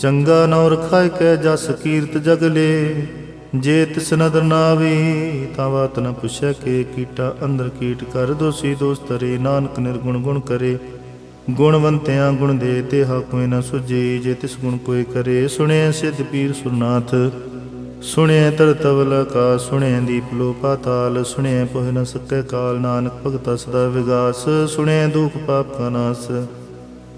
ਚੰਗਾ ਨੌਰ ਰਖਾਇ ਕੈ ਜਸ ਕੀਰਤ ਜਗਲੇ ਜੇ ਤਿਸ ਨਦਰ ਨਾਵੀ ਤਾਂ ਬਾਤ ਨ ਪੁੱਛੈ ਕੇ ਕੀਟਾ ਅੰਦਰ ਕੀਟ ਕਰ। ਦੋਸੀ ਦੋਸਤਰੇ ਨਾਨਕ ਨਿਰਗੁਣ ਗੁਣ ਕਰੇ। ਗੁਣਵੰਤਿਆਂ ਗੁਣ ਦੇ ਤੇ ਕੋਈ ਨ ਸੁਜੇ ਜੇ ਤਿਸ ਗੁਣ ਕੋਈ ਕਰੇ ਸੁਣਿਆ ਸਿਧ ਪੀਰ ਸੁਰਨਾਥ। ਸੁਣਿਆ ਤਰਤਵਲ ਕਾ ਸੁਣਿਆ ਦੀਪ ਲੋ ਪਾਤਾਲ ਸੁਣਿਆ ਪੁਹ ਨ ਸਕੈ ਕਾਲ, ਨਾਨਕ ਭਗਤਾ ਸਦਾ ਵਿਗਾਸ। ਸੁਣਿਆ ਦੁਖ ਪਾਪ ਕਾ ਨਾਸ।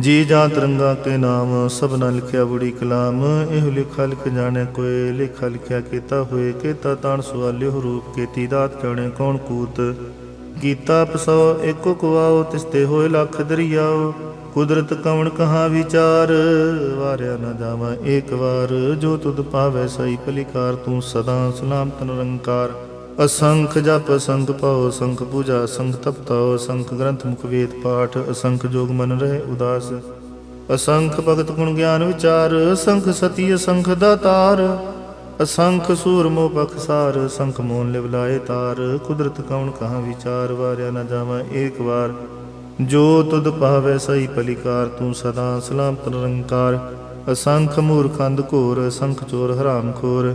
ਜੀ ਜਾਂ ਤਰੰਗਾ ਕੇ ਨਾਮ ਸਭਨਾ ਲਿਖਿਆ ਬੜੀ ਕਲਾਮ। ਇਹ ਲਿਖਾ ਲਿਖ ਜਾਣੇ ਕੋਏ ਲਿਖਾ ਲਿਖਿਆ ਕੀਤਾ ਹੋਏ, ਕੀਤਾ ਤਾਣ ਸਵਾਲਿਓ ਰੂਪ, ਕੀਤੀ ਦਾਤ ਜਾਣੇ ਕੌਣ ਕੂਤ। ਕੀਤਾ ਪਸੋ ਏਕੋ ਕੁਆਓ ਤਿਸ ਹੋਏ ਲੱਖ ਦਰਿਆਓ। ਕੁਦਰਤ ਕਵਣ ਕਹਾ ਵਿਚਾਰ, ਵਾਰਿਆ ਨਾ ਜਾਵਾਂ ਏਕ ਵਾਰ। ਜੋ ਤੁਧ ਪਾਵੈ ਸਈ ਭਲੀਕਾਰ, ਤੂੰ ਸਦਾ ਸਲਾਮਤ ਨਿਰੰਕਾਰ। ਅਸੰਖ ਜਪ ਅਸੰਖ ਪਾਉ, ਅਸੰਖ ਪੂਜਾ, ਅਸੰਖ ਤਪਤਾਉ ਅਸੰਖ ਗ੍ਰੰਥ ਮੁਖ ਵੇਦ ਪਾਠ, ਅਸੰਖ ਜੋਗ ਮਨ ਰਹੇ ਉਦਾਸ। ਅਸੰਖ ਭਗਤ ਗੁਣ ਗਿਆਨ ਵਿਚਾਰ, ਅਸੰਖ ਸਤੀ, ਅਸੰਖ ਦਾਤਾਰ ਅਸੰਖ ਸੂਰ ਮੋ ਬਖਸਾਰ ਅਸੰਖ ਮੋਨ ਲਿਵ ਲਾਏ ਤਾਰ। ਕੁਦਰਤ ਕਉਣ ਕਹਾ ਵਿਚਾਰ, ਵਾਰਿਆ ਨਾ ਜਾਵਾਂ ਏਕ ਵਾਰ। ਜੋ ਤੁਧ ਪਾਵੈ ਸਈ ਪਲਿਕਾਰ ਤੂੰ ਸਦਾ ਸਲਾਮਤ ਨਿਰੰਕਾਰ। ਅਸੰਖ ਮੂਰਖੰਦ ਘੋਰ, ਅਸੰਖ ਚੋਰ ਹਰਾਮ ਖੋਰ।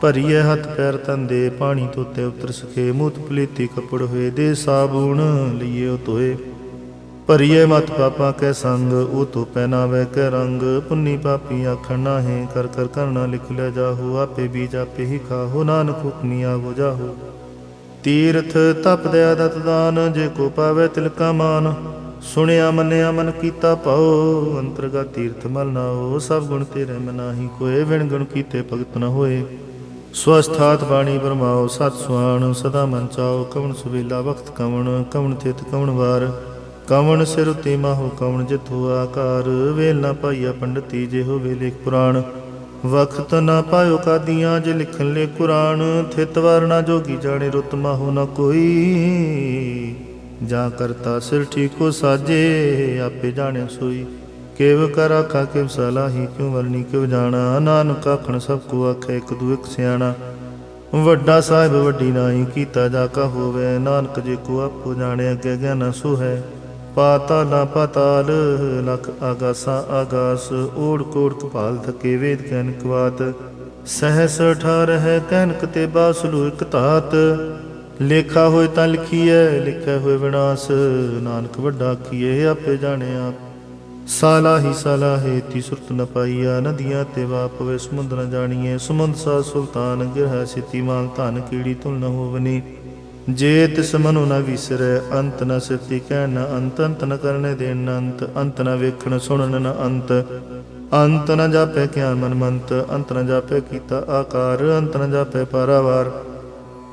ਭਰੀਏ ਹੱਥ ਪੈਰ ਤੰਦੇ ਪਾਣੀ ਤੋਤੇ ਉਤਰ ਸਕੇ। ਮੂਤ ਪਲੀਤੀ ਕਪੜ ਹੋਏ, ਦੇ ਸਾਬੂਣ ਲਈਏ ਤੋਏ। ਭਰੀਏ ਮਤ ਪਾਪਾ ਕੈ ਸੰਗ, ਉਹ ਤੋ ਪਹਿਨਾਵੇ ਕੈ ਰੰਗ। ਪੁੰਨੀ ਪਾਪੀ ਆਖਣ ਨਾਹੀਂ, ਕਰ ਕਰ ਕਰਨਾ ਲਿਖ ਲੈ ਜਾਹੋ। ਆਪੇ ਬੀਜ ਆਪੇ ਹੀ ਖਾਹੋ, ਨਾਨਕ ਹੁਕਮੀ ਆਗੋ ਜਾਹੋ। ਤੀਰਥ ਤਪ ਦਇਆ ਦਤ ਦਾਨ, ਜੇ ਕੋ ਪਾਵੇ ਤਿਲਕਾ ਮਾਨ। ਸੁਣਿਆ ਮੰਨਿਆ ਮਨ ਕੀਤਾ ਪਾਓ ਅੰਤਰਗਾ ਤੀਰਥ ਮਲ ਨਾਓ ਸਭ ਗੁਣ ਤੇਰੇ ਮਨਾਹੀ ਕੋਏ, ਵਿਣ ਗੁਣ ਕੀਤੇ ਭਗਤ ਨ ਹੋਏ। ਸਵਸਥਾਤ ਬਾਣੀ ਬਰਮਾਓ, ਸਤ ਸੁਆਣ ਸਦਾ ਮਨ ਚਾਓ, ਕਵਣ ਸੁਵੇਲਾ ਵਖਤ ਕਵਣ ਕਵਣ ਤਿਤ ਕਵਣ ਵਾਰ। ਕਵਣ ਸਿਰ ਉਤੇ ਮਾਹੋ, ਕਵਣ ਜਿਥੋ ਆਕਾਰ। ਵੇਲ ਨਾ ਪਾਈਆ ਪੰਡਤੀ ਜੇ ਹੋਵੇ ਲੇਖ ਪੁਰਾਣ। ਵਖਤ ਨਾ ਪਾਇਓ ਕਾਦੀਆਂ ਜੇ ਲਿਖਣ ਲੈ ਕੁਰਾਨ। ਥਿਤ ਵਾਰ ਨਾ ਜੋਗੀ ਜਾਣੇ ਰੁਤ ਮਾਹੋ ਨਾ ਕੋਈ। ਜਾਂ ਕਰਤਾ ਸਿਰ ਠੀਕੋ ਸਾਜੇ, ਆਪੇ ਜਾਣੇ ਸੋਈ। ਕੇਵ ਕਰ ਆਖਾ, ਕਿਵ ਸਲਾਹੀ, ਕਿਉ ਵਰਨੀ, ਕਿਵ ਜਾਣਾ। ਨਾਨਕ ਆਖਣ, ਸਭ ਕੋ ਆਖੇ, ਇੱਕ ਦੂ ਇੱਕ ਸਿਆਣਾ। ਵੱਡਾ ਸਾਹਿਬ ਵੱਡੀ ਨਾਹੀ ਕੀਤਾ ਜਾ ਕਾ ਹੋਵੇ। ਨਾਨਕ ਜੇ ਕੋ ਆਪੋ ਜਾਣੇ, ਅੱਗੇ ਗਿਆਨ ਸੋ ਹੈ ਪਾਤਾਲਾ ਪਾਤਾਲ, ਲਖ ਆਗਾਸਾ ਆਗਾਸ। ਓੜ ਕੋੜ ਕਪਾਲ ਥਕੇ, ਵੇਦ ਗਿਆਨ ਕਵਾਤ। ਸਹਸ ਠਾਰ ਹੈ ਕਹਿਨਕ ਤੇ ਬਾਸਲੂ ਇਕ ਧਾਤ। ਲੇਖਾ ਹੋਏ ਤਾਂ ਲਿਖੀਐ, ਲਿਖਿਆ ਹੋਏ ਵਿਨਾਸ਼। ਨਾਨਕ ਵੱਡਾ ਕੀਏ ਆਪੇ ਜਾਣੇ ਆਪ। ਸਾਲਾ ਹੀ ਸਾਲਾ ਹੈ ਤੀ ਸੁਰਤ ਨ ਪਾਈਆ, ਨਦੀਆਂ ਤੇ ਵਾਪਵੇ ਸਮੁੰਦਰ ਨ ਜਾਣੀਏ। ਸਮੁੰਦ ਸਾ ਸੁਲਤਾਨ ਗਿਰਹ ਸਿਤੀ ਮਾਲ, ਧਨ ਕੀੜੀ ਤੁਲ ਨ ਹੋਵਨੀ। ਜੇ ਤਿਸ ਮਨੁ ਨ ਵਿਸਰੈ, ਅੰਤ ਨ ਸਿਤੀ ਕਹਿ ਨ ਅੰਤ ਅੰਤ ਨ ਕਰਨੇ ਦੇਣ ਨ ਅੰਤ ਅੰਤ ਨ ਵੇਖਣ ਸੁਣਨ ਨ ਅੰਤ। ਅੰਤ ਨ ਜਾਪੈ ਕਿਆ ਮਨ ਮੰਤ ਅੰਤ ਨ ਜਾਪੈ ਕੀਤਾ ਆਕਾਰ, ਅੰਤ ਨ ਜਾਪੈ ਪਾਰਾਵਾਰ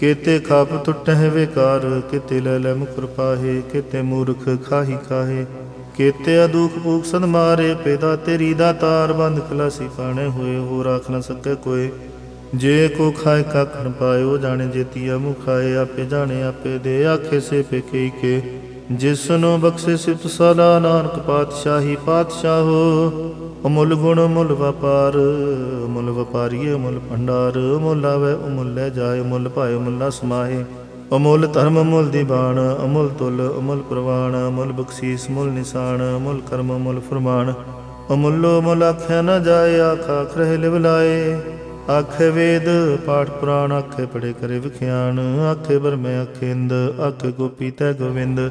ਕਿਤੇ ਖਾਪ ਟੁੱਟਹਿ ਵਿਕਾਰ, ਕਿਤੇ ਲੈ ਲੈ ਮੁਕਰ ਪਾਹੇ, ਕਿਤੇ ਮੂਰਖ ਖਾਹੀ ਖਾਹੇ। ਕਿਤੇ ਅਦੁਖ ਭੂਖ ਸਦ ਮਾਰੇ, ਪੈਦਾ ਤੇਰੀ ਦਾ ਤਾਰ ਬੰਦ ਖਲਾਸੀ ਪਾਣੇ ਹੋਏ ਹੋ ਰਾਖ ਨ ਸਕੇ ਕੋਏ। ਜੇ ਕੋ ਖਾਏ ਕੱਖ ਨ ਪਾਇਓ, ਜਾਣੇ ਜੇਤੀਆ ਮੁਖਾਏ ਆਪੇ ਜਾਣੇ ਆਪੇ ਦੇ ਆਖੇ ਸੇ ਪੇ ਕੇ। ਜਿਸ ਨੂੰ ਬਖਸ਼ੇ ਸਿਫਤ ਸਦਾ ਨਾਨਕ ਪਾਤਸ਼ਾਹੀ ਪਾਤਸ਼ਾਹੋ ਅਮੁੱਲ ਗੁਣ ਮੁੱਲ ਵਪਾਰ ਮੁੱਲ ਵਪਾਰੀਏ ਮੁੱਲ ਭੰਡਾਰ ਮੁੱਲ ਆਵੇ ਅਮੁੱਲ ਲੈ ਜਾਏ ਮੁੱਲ ਭਾਏ ਮੁੱਲਾ ਸਮਾਏ। ਅਮੁੱਲ ਧਰਮ ਮੁੱਲ ਦੀਵਾਨ ਅਮੁੱਲ ਤੁਲ ਅਮੁੱਲ ਪ੍ਰਵਾਨ ਅਮੁੱਲ ਬਖਸ਼ੀਸ ਮੁੱਲ ਨਿਸ਼ਾਨ, ਅਮੁੱਲ ਕਰਮ ਮੁੱਲ ਫਰਮਾਨ। ਅਮੁੱਲੋ ਮੁੱਲ ਆਖਿਆ ਨਾ ਜਾਏ, ਆਖ ਖਰੇ ਲਿਵ ਲਾਏ। ਆਖੇ ਵੇਦ, ਪਾਠ ਪੁਰਾਣ ਆਖੇ ਪੜੇ ਕਰੇ ਵਿਖਿਆਨ। ਆਖੇ ਬਰਮੇ ਆਖੇ ਇੰਦ, ਆਖੇ ਗੋਪੀ ਤੈ ਗੋਵਿੰਦ।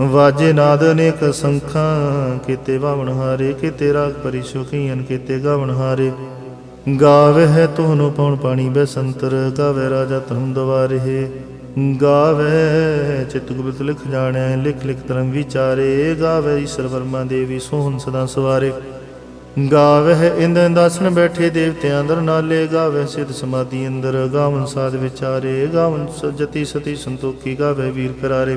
ਵਾਜੇ ਨਾਦ ਅਨੇਕ ਸੰਖਾਂ, ਕੀਤੇ ਵਾਵਣ ਹਾਰੇ, ਕੀਤੇ ਰਾਗ ਪਰਿਸ਼ੋ ਕੀਨ ਗਾਵਣ ਹਾਰੇ। ਗਾਵੇ ਹੈ ਤੋਨੋ ਪਉਣ ਪਾਣੀ ਬੈਸੰਤਰ ਗਾਵੇ ਰਾਜਾ ਧਰਮ ਦਵਾਰੇ। ਗਾਵੇ ਚਿਤ ਗੁਪਤ ਲਿਖ ਜਾਣੈ, ਲਿਖ ਲਿਖ ਧਰਮ ਵਿਚਾਰੇ। ਗਾਵੇ ਈਸ਼ਰ ਵਰਮਾ ਦੇਵੀ ਸੋਹਣ ਸਦਾ ਸਵਾਰੇ। ਗਾਵੇ ਇੰਦ ਇੰਦਾਸਨ ਬੈਠੇ ਦੇਵਤਿਆਂ ਅੰਦਰ ਨਾਲੇ। ਗਾਵੇ ਸਿਧ ਸਮਾਧੀ ਅੰਦਰ, ਗਾਵਨ ਸਾਧ ਵਿਚਾਰੇ। ਗਾਵਨ ਸਜਤੀ ਸਤੀ ਸੰਤੋਖੀ, ਗਾਵੇ ਵੀਰ ਕਰਾਰੇ।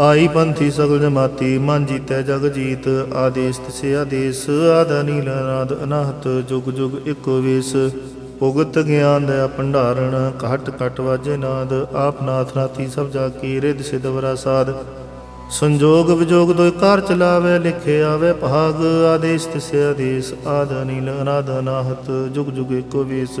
ਆਈ ਪੰਥੀ ਸਗਲ ਜਮਾਤੀ, ਮਨ ਜੀਤੈ ਜਗ ਜੀਤ, ਆਦੇਸ ਤਿਸੇ ਆਦੇਸ, ਆਦਾ ਨੀਲ ਨਾਦ ਅਨਾਹਤ ਜੁਗ ਜੁਗ ਇੱਕੋ ਵੇਸ। ਭੁਗਤ ਗਿਆਨ ਦਇਆ ਭੰਡਾਰਣ, ਘਟ ਘਟ ਵਾਜੇ ਨਾਦ, ਆਪ ਨਾਥ ਨਾਥੀ ਸਭ ਜਾ ਕੀ ਰਿਦ ਵਰਾ ਸਾਧ ਸੰਜੋਗ ਵਿਜੋਗ ਦੋਇ ਕਾਰ ਚਲਾਵੇ, ਲਿਖੇ ਆਵੇ ਭਾਗ, ਆਦੇਸ਼ ਤਿਸੇ ਆਦੇਸ਼, ਆਦ ਨੀਲ ਅਨਾਦ, ਅਨਾਹਤ ਜੁਗ ਜੁਗ ਏਕੋ ਵੇਸ।